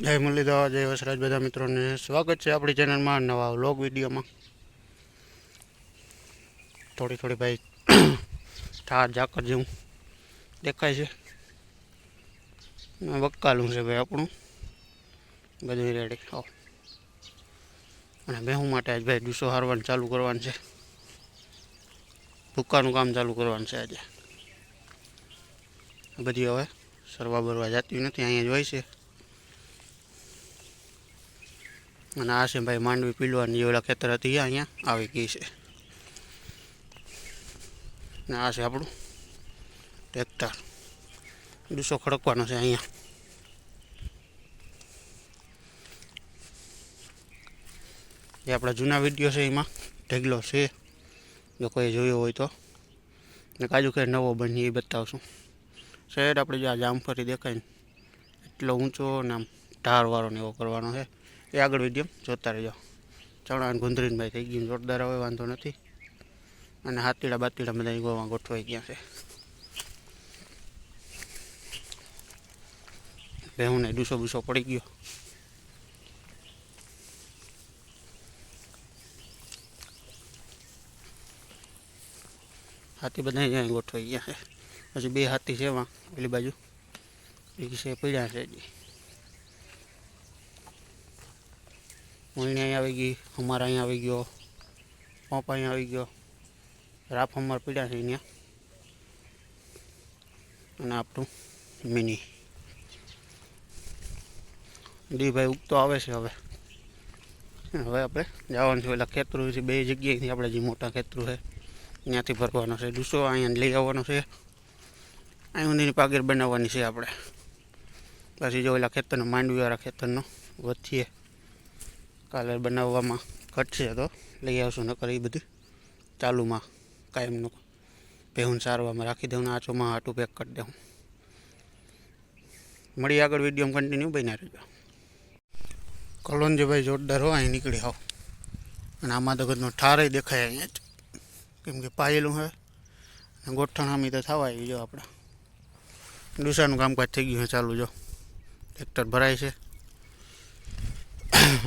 જય મુરલીધર, જય વસરાજ બધા મિત્રોને સ્વાગત છે આપણી ચેનલમાં નવા વ્લોગ વિડીયોમાં. થોડી થોડી ભાઈ ઠાર ઝાકર જેવું દેખાય છે. ને બક્કાલું છે ભાઈ આપણું. બધું રેડી આવો અને બેહું માટે આજ ભાઈ ડૂસો હારવાનું ચાલુ કરવાનું છે. ભૂક્કાનું કામ ચાલુ કરવાનું છે આજે. બધી હવે સરવા બરવા જતી નથી, અહીંયા જ હોય છે. અને આ છે ભાઈ માંડવી પીલવાની ઓલા ખેતર હતી અહીંયા આવી ગઈ છે. ને આ છે આપણું ટ્રેક્ટર. ડૂસો ખડકવાનો છે અહીંયા. જે આપણા જૂના વીડિયો છે એમાં ઢેગલો છે. જો કોઈ જોયો હોય તો. ને કાજુ કે નવો બની એ બતાવશું. શહેર આપણે જે આ જામફળી દેખાય ને, એટલો ઊંચો ને આમ ઢારવાળો ને એવો કરવાનો છે. એ આગળ વીડિયો જોતા રહેજો ચણા અને ગુંદરીનભાઈ થઈ ગયું. જોરદાર હવે વાંધો નથી. અને હાથીડા બાતીડા બધા ગોવા ગોઠવાઈ ગયા છે. બેહું ને ડૂસો બૂસો પડી ગયો. હાથી બધા અહીંયા ગોઠવાઈ ગયા છે. પછી બે હાથી છે એમાં. પેલી બાજુ. બીજી છે પીડ્યા છે હજી. મોઈણી અહીંયા આવી ગઈ, અમારા અહીંયા આવી ગયો પંપ અહીંયા આવી ગયો. રાફ અમાર પીડ્યા છે અહીંયા. અને આપણું મિની. દીભાઈ ઉગતો આવે છે હવે. હવે આપણે જવાનું છે. પેલા ખેતરું છે, બે જગ્યાએથી આપણે જે મોટા ખેતરું છે, ત્યાંથી ભરવાનો છે. ડૂસો અહીંયા લઈ આવવાનો છે. અહીંની પાગીર બનાવવાની છે આપણે. પછી જો ઓલા ખેતરનો માંડવીવાળા ખેતરનો વધીએ. કાલે બનાવવામાં ઘટશે તો લઈ આવશું, નકર એ બધી ચાલુમાં કાયમનું. ભેહું સારવામાં રાખી દઉં ને આચોમાં હાટું પેક કરી દઉં મળી આગળ વીડિયો કન્ટિન્યુ બન્યા રહેજો. કલોનજીભાઈ જોરદાર હોય અહીં નીકળી આવ. અને આમાં તો બધનો ઠારે દેખાય અહીંયા જ. કેમ પાયેલું હે. અને ગોઠણ આમી તો થવા આવી જો આપણે ડુસાનું કામકાજ થઈ ગયું છે ચાલુ જો. ટ્રેક્ટર ભરાય છે.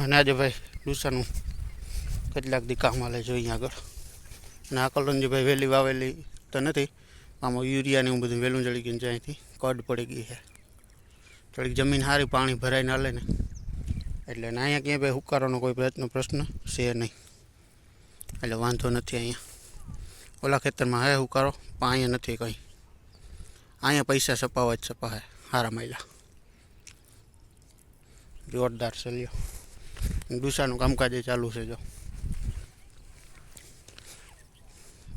અને આજે ભાઈ ડુસાનું કેટલાક દી કામ હાલે જોઈએ આગળ. અને આ કલોનજી ભાઈ વહેલી વાવેલી તો નથી, આમાં યુરિયા ને એવું બધું વહેલું ચડી ગયું છે અહીંથી કડ પડી ગઈ છે. થોડીક જમીન સારી પાણી ભરાઈને હાલે ને. એટલે ને અહીંયા ક્યાંય ભાઈ હુકારોનો કોઈ પ્રયત્ન, પ્રશ્ન છે નહીં. એટલે વાંધો નથી અહીંયા. ઓલા ખેતરમાં હે હુકારો, પણ અહીંયા નથી કંઈ. અહીંયા પૈસા છપાવા જ સપાવે હારા માયલા. જોરદાર ચલ્યો ડુસાનું કામકાજ એ ચાલુ છે જો.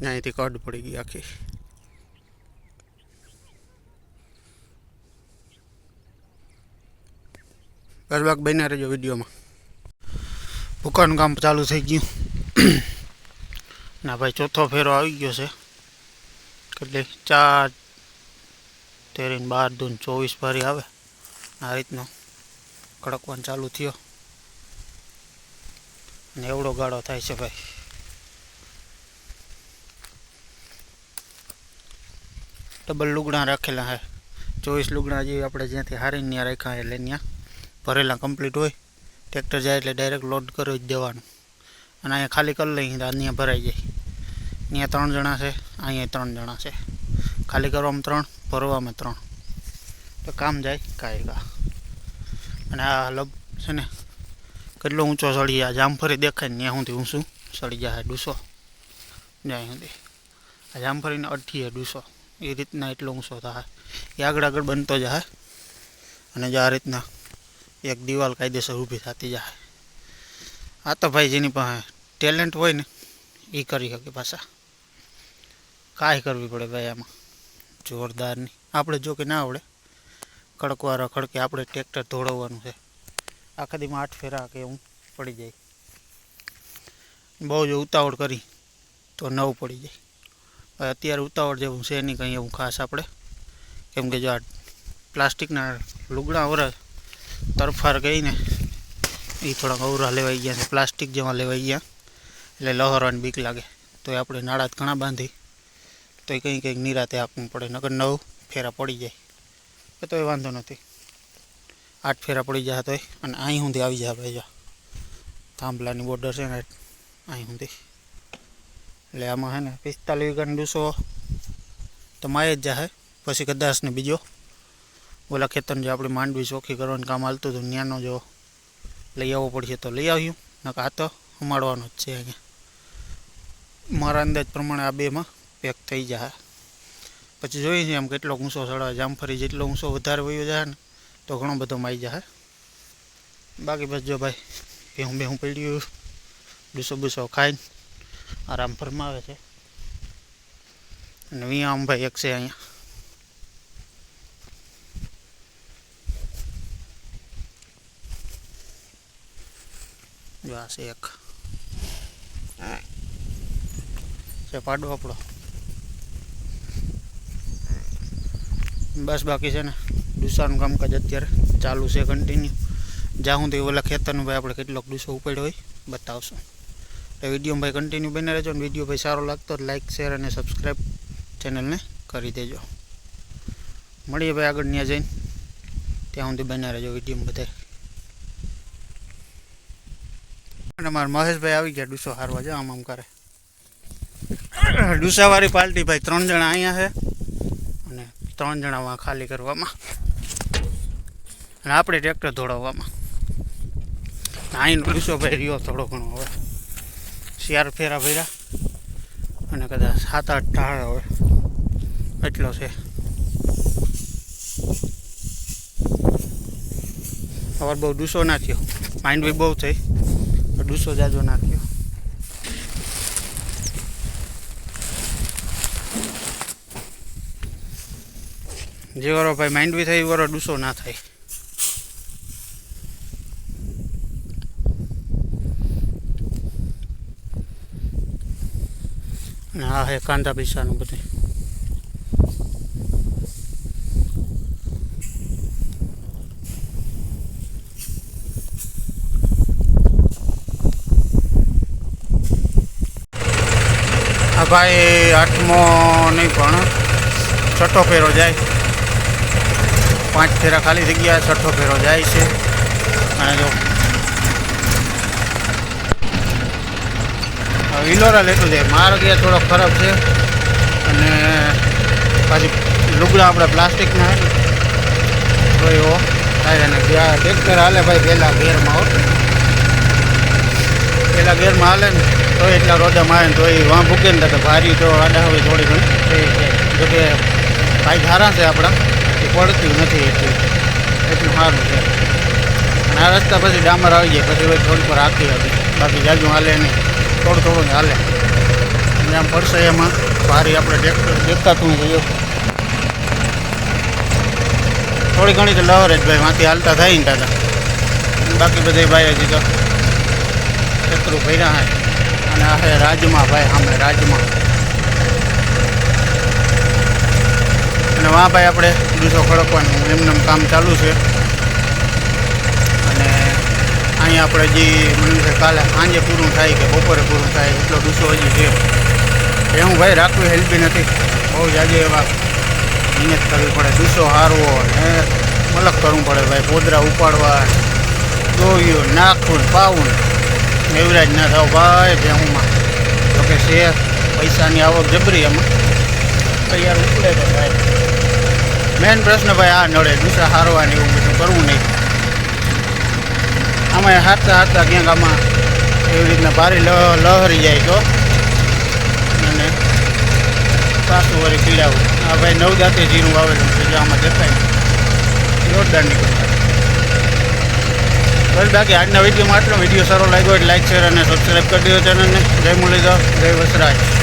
અહીંથી કડ પડી ગઈ આખી. બસ બાક બન્યા રહેજો વિડીયોમાં. ભૂકાનું કામ ચાલુ થઈ ગયું. ના ભાઈ, ચોથો ફેરો આવી ગયો છે. એટલે ચાર. તેરીને બાર દૂન ચોવીસ ફરી આવે. આ રીતનો. કડકવાનું ચાલુ થયો. ને એવડો ગાળો થાય છે ભાઈ. ડબલ લુગડા રાખેલા હે. ચોવીસ લુગડા જે આપણે જ્યાંથી હારીને ત્યાં રાખ્યા એટલે ત્યાં ભરેલા કમ્પ્લીટ હોય. ટ્રેક્ટર જાય એટલે ડાયરેક્ટ લોડ કરી જ દેવાનું. અને અહીંયા ખાલી કરી લઈએ તો અહીંયા ભરાઈ જાય. અહીંયા ત્રણ જણા છે, અહીંયા ત્રણ જણા છે. ખાલી કરવામાં ત્રણ, ભરવામાં ત્રણ. તો કામ જાય કાયગા અને આ લબ છે ને, કેટલો ઊંચો સળી આ જામફળી દેખાય ને ત્યાં સુધી ઊંચું સળી જાય ડૂસો. જાય સુધી આ જામફળીને અઠીએ ડૂસો. એ રીતના એટલો ઊંચો થાય. એ આગળ આગળ બનતો જાય. અને જો આ રીતના એક દિવાલ કાયદેસર ઊભી થતી જાય. આ તો ભાઈ જેની પાસે ટેલેન્ટ હોય ને એ કરી શકે પાછા. કાંઈ કરવી પડે ભાઈ આમાં. જોરદારની. આપણે જો કે ના આવડે. કડકવાળા ખડકે આપણે ટ્રેક્ટર ધોળવવાનું છે. આખા દીમાં આઠ ફેરા કે હું પડી જાય. બહુ જો ઉતાવળ કરી તો નવ પડી જાય. હવે અત્યારે ઉતાવળ જેવું છે નહીં કંઈ એવું ખાસ આપણે. કેમ કે જો આ પ્લાસ્ટિકના લુગડા વરસ તરફાર ગઈને એ થોડાક અવરા લેવાઈ ગયા છે, પ્લાસ્ટિક જેવા લેવાઈ ગયા. એટલે લહરવાની બીક લાગે. તો એ આપણે નાળા ઘણા બાંધી તો એ કંઈ કંઈક નિરાતે આપવું પડે નગર નવ ફેરા પડી જાય. તો એ વાંધો નથી. આઠ ફેરા પડી જાય તોય. અને અહીં સુધી આવી જાય ભાઈ થાંભલાની બોર્ડર છે ને, અહીં સુધી. એટલે આમાં છે ને, પિસ્તાલીસ ગંડુસો તો માય જ જાય પછી કદાચ ને બીજો. ઓલા ખેતરને જે આપણે માંડવી ચોખ્ખી કરવાનું કામ હાલતું હતું, ત્યાંનો જો લઈ આવવો પડશે તો લઈ આવ્યું. નકા આ તો ઉમાડવાનો જ છે અહીંયા. મારા અંદાજ પ્રમાણે આ બેમાં પેક થઈ જાય પછી જોઈએ છીએ આમ કેટલો ઊંચો ચડાવે જામફળી જેટલો ઊંચો વધારે વયો જાય ને, તો ઘણો બધો માઈ જાય બાકી બસ જો ભાઈ, ભેહું બેહું પડ્યું ડૂસો બૂસો ખાઈને આરામ ફરમાવે છે. અને આમ ભાઈ એક છે અહીંયા. છે એક. છે પાડો આપણો. બસ બાકી છે ને ડૂસાનું કામકાજ અત્યારે ચાલુ છે કન્ટિન્યુ જ્યાં સુધી ઓલા ખેતરનું ભાઈ આપણે કેટલોક ડૂસો ઉપાડ્યો હોય, બતાવશું. તો વીડિયો ભાઈ કન્ટિન્યુ બને રહેજો ને, વીડિયો ભાઈ સારો લાગતો લાઇક શેર અને સબસ્ક્રાઈબ ચેનલને કરી દેજો. મળીએ ભાઈ આગળ ત્યાં જઈને. ત્યાં સુધી બને રહેજો વીડિયો બધા અને મારા મહેશભાઈ આવી ગયા ડૂસો હારવા છે આમ આમ કરે. ડૂસાવાળી પાર્ટી ભાઈ ત્રણ જણા અહીંયા છે. અને ત્રણ જણામાં ખાલી કરવામાં. અને આપણે ટ્રેક્ટર અહીં ડૂસો ભાઈ રહ્યો થોડો ઘણો હવે. શિયાર ફેરા ભર્યા. અને કદાચ સાત આઠ ટાળ હવે. એટલો છે. અવાર બહુ ડૂસો નાખ્યો માઇન્ડ બી બહુ થઈ. ડૂસો જાજો નાખ્યો જે વારો ભાઈ માઇન્ડ બી થાય એ વારો ડૂસો ના થાય. અને આ હે કાંદા પૈસાનું બધું. આ ભાઈ આઠમો નહીં પણ છઠ્ઠો ફેરો જાય. પાંચ ફેરા ખાલી થઈ ગયા છઠ્ઠો ફેરો જાય છે. અને જો. ઇલોરા લેતું જાય. માર્ગ એ થોડો ખરાબ છે. અને પાછી લુગડા આપણે પ્લાસ્ટિકના. તો એવો થાય અને ટ્રેક્ટર હાલે ભાઈ પહેલાં ગેરમાં હો. પહેલાં ગેરમાં હાલે ને તો એટલા રોજામાં આવે ને તો એ વાં ભૂકે ને તો ભારી તો આડા હવે થોડી ઘણી. જોકે ભાઈ સારા છે આપણા. એ પડતી નથી એટલું. એટલું સારું છે. અને આ રસ્તા પછી ડામર આવી જાય, પછી હવે થોડી પર આખી હતી બાકી જાજુ હાલે નહીં. થોડું થોડું હાલે. અને આમ પડશે એમાં, ભારી આપણે ટ્રેક્ટર દેખાતું જઈએ. થોડી ઘણી તો લવર જ ભાઈ માંથી હાલતા થાય ને દાદા. બાકી બધે ભાઈ હજી તો ખેતરું ભર્યા હે. અને આ રાજમાં ભાઈ, સામે રાજમાં. અને વાં ભાઈ આપણે ડૂસો ખડકવાનું. એમનું કામ ચાલુ છે. અને અહીંયા આપણે જે મને છે કાલે સાંજે પૂરું થાય કે બપોરે પૂરું થાય એટલો ડૂસો હજી છે. એ હું ભાઈ રાખવી હેલ્પી નથી. બહુ જાજે એવા મહેનત કરવી પડે ડૂસો હારવો ને મલક કરવું પડે ભાઈ પોદરા ઉપાડવા દોવ્યું નાખવું પાવું ને. ના થાવ ભાઈ ભેહુંમાં જોકે છે, પૈસાની આવક જબરી એમાં. તૈયાર ઉપડે તો ભાઈ. મેન પ્રશ્ન ભાઈ આ નડે, દૂસરા હારવાની એવું બધું કરવું નહીં. આમાં હાથતા હાથતા ક્યાંક આમાં એવી રીતના ભારે લહરી જાય તો. અને પાછું વળી પીડાવું. આ ભાઈ નવ જાતે જીરું વાવેલું છે આમાં દેખાય જોરદાર નીકળતા બસ બાકી આજના વિડીયોમાં આટલો. વીડિયો સારો લાગ્યો એટલે લાઈક શેર અને સબસ્ક્રાઈબ કરી દો ચેનલને જય મુરલીધર, જય વસરાજ.